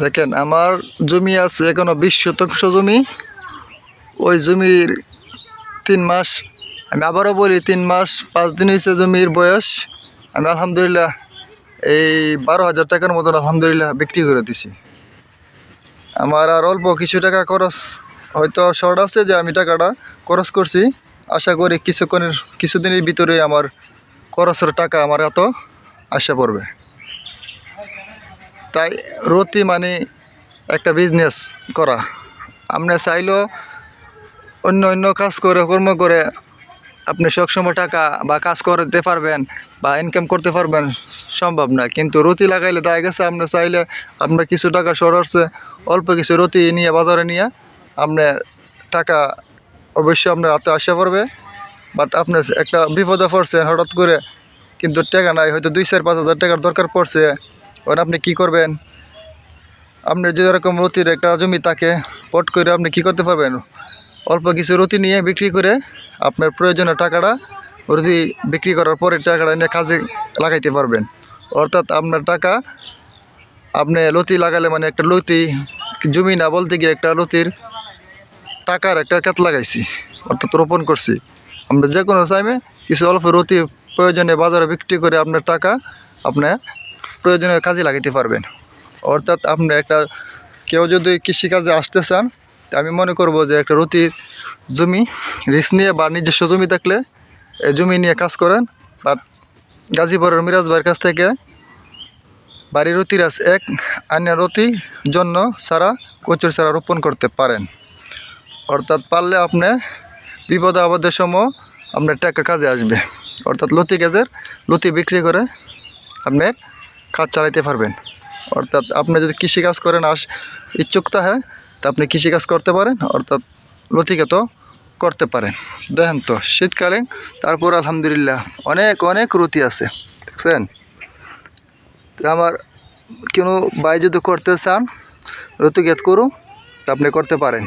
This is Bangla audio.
দেখেন, আমার জমি আছে এখনও বিশ শতাংশ জমি। ওই জমির তিন মাস, আমি আবারও বলি, তিন মাস পাঁচ দিন হয়েছে জমির বয়স। আমি আলহামদুলিল্লাহ এই বারো হাজার টাকার মতন আলহামদুলিল্লাহ বিক্রি করে দিছি। আমার আর অল্প কিছু টাকা খরচ হয়তো শর্ট আছে যে আমি টাকাটা খরচ করছি। আশা করি কিছুক্ষণের, কিছুদিনের ভিতরে আমার খরচের টাকা আমার এত আসা পড়বে। তাই রতি মানে একটা বিজনেস করা। আপনি চাইলেও অন্য অন্য কাজ করে, কর্ম করে আপনি সবসময় টাকা বা কাজ করতে পারবেন বা ইনকাম করতে পারবেন সম্ভব না। কিন্তু রতি লাগাইলে দেখা গেছে আপনি চাইলে আপনার কিছু টাকা শর্ট অল্প কিছু রতি নিয়ে, বাজারে নিয়ে আপনি টাকা অবশ্যই আপনার হাতে আসা পড়বে। বাট আপনি একটা বিপদে পড়ছেন, হঠাৎ করে কিন্তু টাকা নাই, হয়তো দুই চার পাঁচ হাজার টাকার দরকার পড়ছে। ওর আপনি কি করবেন? আপনি যে রকম রতির একটা জমি তাকে পট করে আপনি কি করতে পারবেন? অল্প কিছু রতি নিয়ে বিক্রি করে আপনার প্রয়োজনীয় টাকাটা রতি বিক্রি করার পরে টাকাটা নিয়ে কাজে লাগাইতে পারবেন। অর্থাৎ আপনার টাকা আপনি লতি লাগালে মানে একটা লতি, জমি না বলতে গিয়ে একটা লতির টাকার একটা ক্ষেত লাগাইছি, অর্থাৎ রোপণ করছি। আমরা যে কোনো টাইমে কিছু অল্প রতি প্রয়োজনে বাজারে বিক্রি করে আপনার টাকা আপনার প্রয়োজনীয় কাজে লাগাতে পারবেন। অর্থাৎ আপনি একটা, কেউ যদি কৃষিকাজে আসতে চান আমি মনে করব যে একটা রতির জমি, রিস্ক নিয়ে বা নিজস্ব জমি থাকলে এই জমি নিয়ে কাজ করেন। বাট গাজীপুরের মিরাজ ভাইয়ের কাছ থেকে বাড়ির রতিরাজ এক আন্য রতি জন্য সারা কচুর সারা রোপণ করতে পারেন। অর্থাৎ পারলে আপনি বিপদ আপদের সময় আপনার টাকা কাজে আসবে। অর্থাৎ লতি গাছের লতি বিক্রি করে আপনার কাজ চালাইতে পারবেন। অর্থাৎ আপনি যদি কৃষিকাজ করেন, আস ইচ্ছুকতা হ্যাঁ তা আপনি কৃষিকাজ করতে পারেন, অর্থাৎ লতিকে তো করতে পারেন। দেখেন তো শীতকালে তারপর আলহামদুলিল্লাহ, অনেক অনেক রুতি আছে, দেখছেন? আমার কোনো ভাই যদি করতে চান ঋতুগেত করুন তা আপনি করতে পারেন।